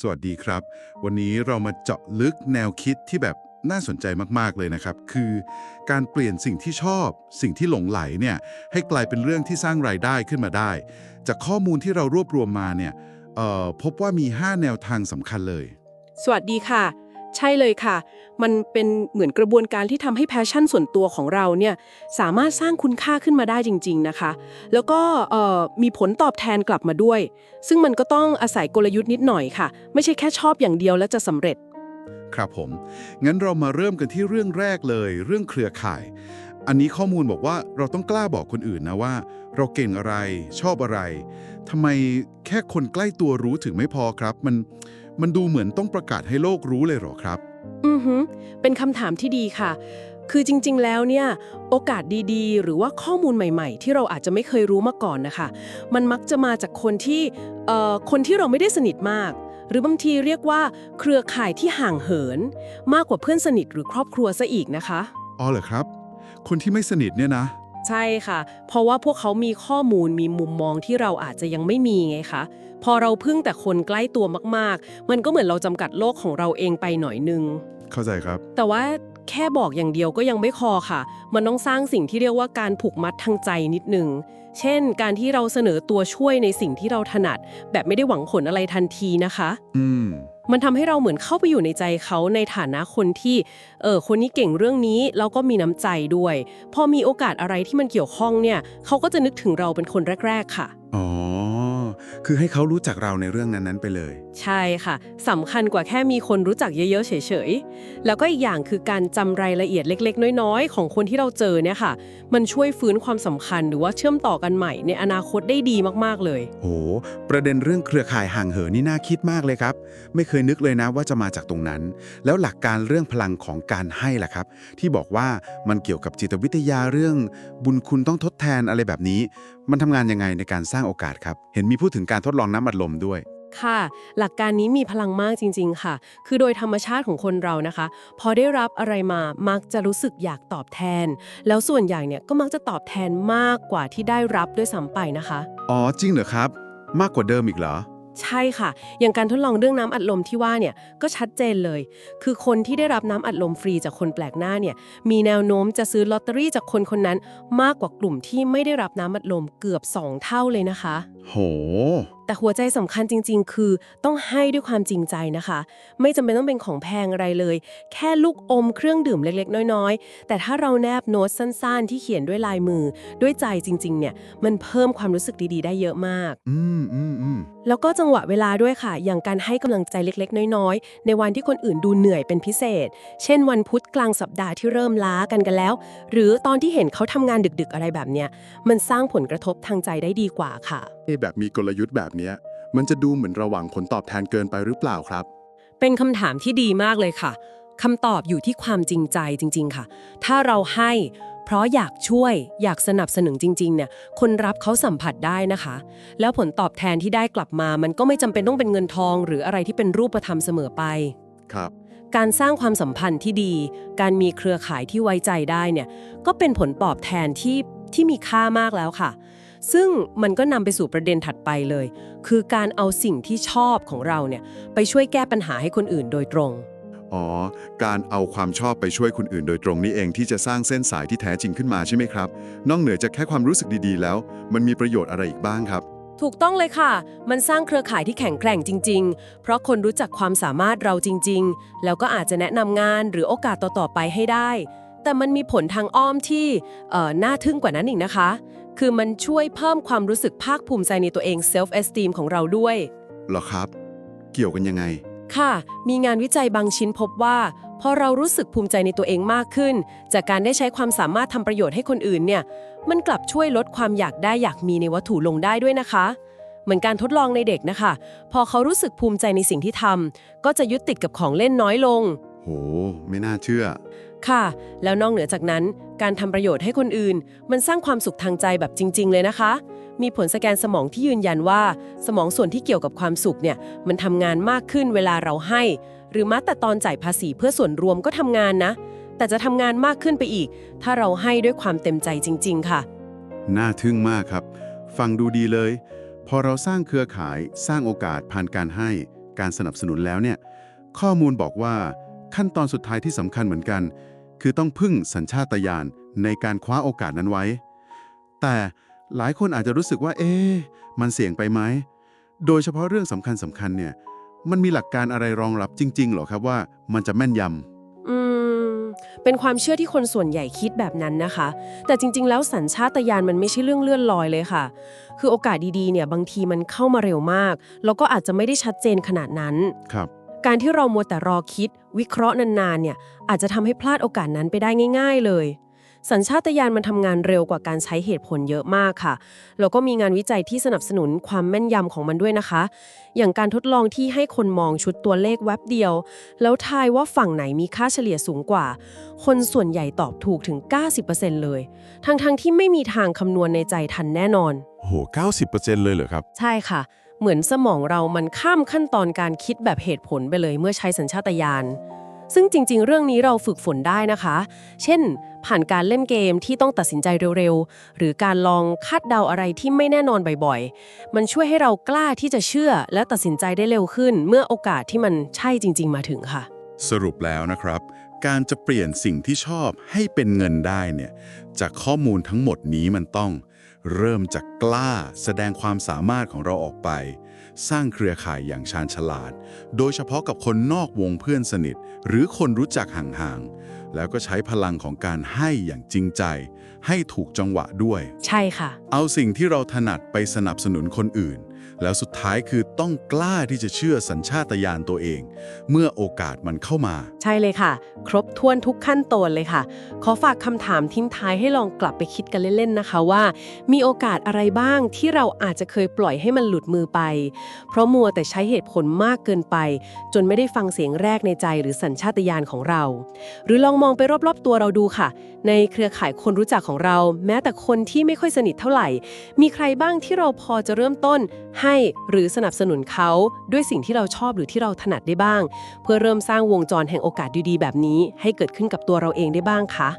สวัสดีครับ วันนี้เรามาเจาะลึกแนวคิดที่แบบน่าสนใจมากๆเลยนะครับ คือการเปลี่ยนสิ่งที่ชอบ สิ่งที่หลงไหลเนี่ยให้กลายเป็นเรื่องที่สร้างรายได้ขึ้นมาได้ จากข้อมูลที่เรารวบรวมมาเนี่ยพบว่ามี 5 แนวทางสำคัญเลย สวัสดีค่ะ ใช่เลยค่ะ มันเป็นเหมือนกระบวนการที่ทำให้แพชชั่นส่วนตัวของเราเนี่ยสามารถสร้างคุณค่าขึ้นมาได้จริง ๆนะคะ แล้วก็มีผลตอบแทนกลับมาด้วย ซึ่งมันก็ต้องอาศัยกลยุทธ์นิดหน่อยค่ะ ไม่ใช่แค่ชอบอย่างเดียวแล้วจะสำเร็จ ครับผม งั้นเรามาเริ่มกันที่เรื่องแรกเลย เรื่องเครือข่าย อันนี้ข้อมูลบอกว่าเราต้องกล้าบอกคนอื่นนะว่า เราเก่งอะไรชอบอะไรทำไมแค่คนใกล้ตัวรู้ถึงไม่พอครับ มัน มันดูเหมือนต้องประกาศให้โลกรู้เลยเหรอครับ อือฮึเป็นคำถามที่ดีค่ะ คือจริง ๆ แล้วเนี่ย โอกาสดีๆ หรือว่าข้อมูลใหม่ ๆ ที่เราอาจจะไม่เคยรู้มาก่อนนะคะ มันมักจะมาจากคนที่เอ่อคนที่เราไม่ได้สนิทมาก หรือบางทีเรียกว่าเครือข่ายที่ห่างเหิน มากกว่าเพื่อนสนิทหรือครอบครัวซะอีกนะคะ อ๋อเหรอครับ คนที่ไม่สนิทเนี่ยนะ ใช่ค่ะ เพราะว่าพวกเขามีข้อมูลมีมุมมองที่เราอาจจะยังไม่มีไงคะ พอเราพึ่งแต่คนใกล้ตัวมากๆ มันก็เหมือนเราจำกัดโลกของเราเองไปหน่อยนึง เข้าใจครับ แต่ว่าแค่บอกอย่างเดียวก็ยังไม่พอค่ะ มันต้องสร้างสิ่งที่เรียกว่าการผูกมัดทางใจนิดนึง เช่น การที่เราเสนอตัวช่วยในสิ่งที่เราถนัด แบบไม่ได้หวังผลอะไรทันทีนะคะ อืม มันทำให้เราเหมือนเข้าไปอยู่ในใจเขาในฐานะคนที่เออคนนี้เก่งเรื่องนี้แล้วก็มีน้ำใจด้วย พอมีโอกาสอะไรที่มันเกี่ยวข้องเนี่ยเขาก็จะนึกถึงเราเป็นคนแรก ๆ ค่ะอ๋อ คือให้เขารู้จักเราในเรื่องนั้นๆไปเลย ใช่ค่ะสำคัญกว่าแค่มีคนรู้จักเยอะๆเฉยๆ แล้วก็อีกอย่างคือการจำรายละเอียดเล็ก ๆ น้อยๆ ของคนที่เราเจอเนี่ยค่ะ มันช่วยฟื้นความสำคัญหรือว่าเชื่อมต่อกันใหม่ในอนาคตได้ดีมากๆเลยโอ้ประเด็นเรื่องเครือข่ายห่างเหินนี่น่าคิดมากเลยครับ ไม่เคยนึกเลยนะว่าจะมาจากตรงนั้น แล้วหลักการเรื่องพลังของการให้ล่ะครับ ที่บอกว่ามันเกี่ยวกับจิตวิทยาเรื่อง บุญคุณต้องทดแทนอะไรแบบนี้ มันทำงานยังไงในการสร้างโอกาสครับ เห็นมีพูดถึงการทดลองน้ำอัดลมด้วย ค่ะ หลักการนี้มีพลังมากจริง ๆ ค่ะ คือโดยธรรมชาติของคนเรานะคะ พอได้รับอะไรมามักจะรู้สึกอยากตอบแทน แล้วส่วนใหญ่เนี่ยก็มักจะตอบแทนมากกว่าที่ได้รับด้วยซ้ำไปนะคะ อ๋อจริงเหรอครับ มากกว่าเดิมอีกเหรอ ใช่ค่ะ อย่างการทดลองเรื่องน้ำอัดลมที่ว่าเนี่ยก็ชัดเจนเลย คือคนที่ได้รับน้ำอัดลมฟรีจากคนแปลกหน้าเนี่ยมีแนวโน้มจะซื้อลอตเตอรี่จากคนคนนั้นมากกว่ากลุ่มที่ไม่ได้รับน้ำอัดลมเกือบ 2 เท่าเลยนะคะ โห แต่หัวใจสำคัญจริง ๆ คือต้องให้ด้วยความจริงใจนะคะ ไม่จำเป็นต้องเป็นของแพงอะไรเลย แค่ลูกอมเครื่องดื่มเล็กๆ น้อยๆ แต่ถ้าเราแนบโน้ตสั้นๆ ที่เขียนด้วยลายมือ ด้วยใจจริง ๆ เนี่ย มันเพิ่มความรู้สึกดีๆ ได้เยอะมาก อืมอืมอืมแล้วก็จังหวะเวลาด้วยค่ะ อย่างการให้กำลังใจเล็กๆ น้อยๆ ในวันที่คนอื่นดูเหนื่อยเป็นพิเศษ เช่น วันพุธกลางสัปดาห์ที่เริ่มล้ากันกันแล้ว หรือตอนที่เห็นเขาทำงานดึก ๆ อะไรแบบเนี้ย มันสร้างผลกระทบทางใจได้ดีกว่าค่ะแบบมีกลยุทธ์แบบเนี้ยมันจะดูเหมือนระหว่างผลตอบแทนเกินไปหรือเปล่าครับ เป็นคำถามที่ดีมากเลยค่ะคำตอบอยู่ที่ความจริงใจจริง ๆ ค่ะ ถ้าเราให้เพราะอยากช่วยอยากสนับสนุนจริง ๆ เนี่ย คนรับเขาสัมผัสได้นะคะ แล้วผลตอบแทนที่ได้กลับมา มันก็ไม่จำเป็นต้องเป็นเงินทอง หรืออะไรที่เป็นรูปธรรมเสมอไป ครับ การสร้างความสัมพันธ์ที่ดี การมีเครือข่ายที่ไว้ใจได้เนี่ย ก็เป็นผลตอบแทนที่ที่มีค่ามากแล้วค่ะ ซึ่งมันก็นำไปสู่ประเด็นถัดไปเลย คือการเอาสิ่งที่ชอบของเราเนี่ยไปช่วยแก้ปัญหาให้คนอื่นโดยตรง อ๋อ การเอาความชอบไปช่วยคนอื่นโดยตรงนี้เองที่จะสร้างเส้นสายที่แท้จริงขึ้นมาใช่ไหมครับ นอกเหนือจากแค่ความรู้สึกดีๆ แล้ว มันมีประโยชน์อะไรอีกบ้างครับถูกต้องเลยค่ะ มันสร้างเครือข่ายที่แข็งแกร่งจริง ๆ เพราะคนรู้จักความสามารถเราจริง ๆ แล้วก็อาจจะแนะนำงานหรือโอกาสต่อ ๆ ไปให้ได้ แต่มันมีผลทางอ้อมที่เอ่อน่าทึ่งกว่านั้นอีกนะคะ คือมันช่วยเพิ่มความรู้สึกภาคภูมิใจในตัวเอง self esteem ของเราด้วย เหรอครับ เกี่ยวกันยังไง ค่ะ มีงานวิจัยบางชิ้นพบว่า พอเรารู้สึกภูมิใจในตัวเองมากขึ้น จากการได้ใช้ความสามารถทำประโยชน์ให้คนอื่นเนี่ย มันกลับช่วยลดความอยากได้อยากมีในวัตถุลงได้ด้วยนะคะ เหมือนการทดลองในเด็กนะคะ พอเขารู้สึกภูมิใจในสิ่งที่ทำก็จะยึดติดกับของเล่นน้อยลง โห ไม่น่าเชื่อ ค่ะ แล้วนอกเหนือจากนั้น การทำประโยชน์ให้คนอื่น มันสร้างความสุขทางใจแบบจริง ๆ เลยนะคะ มีผลสแกนสมองที่ยืนยันว่า สมองส่วนที่เกี่ยวกับความสุขเนี่ยมันทำงานมากขึ้นเวลาเราให้ หรือแม้แต่ตอนจ่ายภาษีเพื่อส่วนรวมก็ทำงานนะ แต่จะทำงานมากขึ้นไปอีก ถ้าเราให้ด้วยความเต็มใจจริง ๆ ค่ะ น่าทึ่งมากครับ ฟังดูดีเลย พอเราสร้างเครือข่ายสร้างโอกาสผ่านการให้ การสนับสนุนแล้วเนี่ยข้อมูลบอกว่าขั้นตอนสุดท้ายที่สำคัญเหมือนกัน คือต้องพึ่งสัญชาตญาณในการคว้าโอกาสนั้นไว้ แต่หลายคนอาจจะรู้สึกว่า เอ๊ะมันเสี่ยงไปไหม โดยเฉพาะเรื่องสำคัญสำคัญเนี่ย มันมีหลักการอะไรรองรับจริงๆเหรอครับว่ามันจะแม่นยำอืม เป็นความเชื่อที่คนส่วนใหญ่คิดแบบนั้นนะคะ แต่จริง ๆ แล้วสัญชาตญาณมันไม่ใช่เรื่องเลื่อนลอยเลยค่ะ คือโอกาสดีๆ เนี่ยบางทีมันเข้ามาเร็วมาก แล้วก็อาจจะไม่ได้ชัดเจนขนาดนั้น ครับ การที่เรามัวแต่รอคิด วิเคราะห์นานๆเนี่ยอาจจะทำให้พลาดโอกาสนั้นไปได้ง่าย ๆ เลย สัญชาตญาณมันทำงานเร็วกว่าการใช้เหตุผลเยอะมากค่ะ แล้วก็มีงานวิจัยที่สนับสนุนความแม่นยำของมันด้วยนะคะ อย่างการทดลองที่ให้คนมองชุดตัวเลขแวบเดียว แล้วทายว่าฝั่งไหนมีค่าเฉลี่ยสูงกว่า คนส่วนใหญ่ตอบถูกถึง 90%เลย ทั้งๆที่ไม่มีทางคำนวณในใจทันแน่นอนโห90%เลยเหรอครับ ใช่ค่ะ เหมือนสมองเรามันข้ามขั้นตอนการคิดแบบเหตุผลไปเลยเมื่อใช้สัญชาตญาณซึ่งจริง ๆ เรื่องนี้เราฝึกฝนได้นะคะ เช่น ผ่านการเล่นเกมที่ต้องตัดสินใจเร็วๆ หรือการลองคาดเดาอะไรที่ไม่แน่นอนบ่อยๆ มันช่วยให้เรากล้าที่จะเชื่อและตัดสินใจได้เร็วขึ้น เมื่อโอกาสที่มันใช่จริง ๆ มาถึงค่ะ สรุปแล้วนะครับ การจะเปลี่ยนสิ่งที่ชอบให้เป็นเงินได้เนี่ย จากข้อมูลทั้งหมดนี้มันต้อง เริ่มจากกล้าแสดงความสามารถของเราออกไป สร้างเครือข่ายอย่างชาญฉลาด โดยเฉพาะกับคนนอกวงเพื่อนสนิท หรือคนรู้จักห่างๆ แล้วก็ใช้พลังของการให้อย่างจริงใจ ให้ถูกจังหวะด้วย ใช่ค่ะ เอาสิ่งที่เราถนัดไปสนับสนุนคนอื่น แล้วสุดท้ายคือต้องกล้าที่จะเชื่อสัญชาตญาณตัวเอง เมื่อโอกาสมันเข้ามา ใช่เลยค่ะ ครบถ้วนทุกขั้นตอนเลยค่ะ ขอฝากคำถามทิ้งท้ายให้ลองกลับไปคิดกันเล่นๆนะคะว่า มีโอกาสอะไรบ้างที่เราอาจจะเคยปล่อยให้มันหลุดมือไป เพราะมัวแต่ใช้เหตุผลมากเกินไป จนไม่ได้ฟังเสียงแรกในใจหรือสัญชาตญาณของเรา หรือลองมองไปรอบๆตัวเราดูค่ะ ในเครือข่ายคนรู้จักของเรา แม้แต่คนที่ไม่ค่อยสนิทเท่าไหร่ มีใครบ้างที่เราพอจะเริ่มต้นให้หรือสนับสนุนเขาด้วยสิ่งที่เราชอบหรือที่เราถนัดได้บ้าง เพื่อเริ่มสร้างวงจรแห่งโอกาสดีๆ แบบนี้ ให้เกิดขึ้นกับตัวเราเองได้บ้างคะ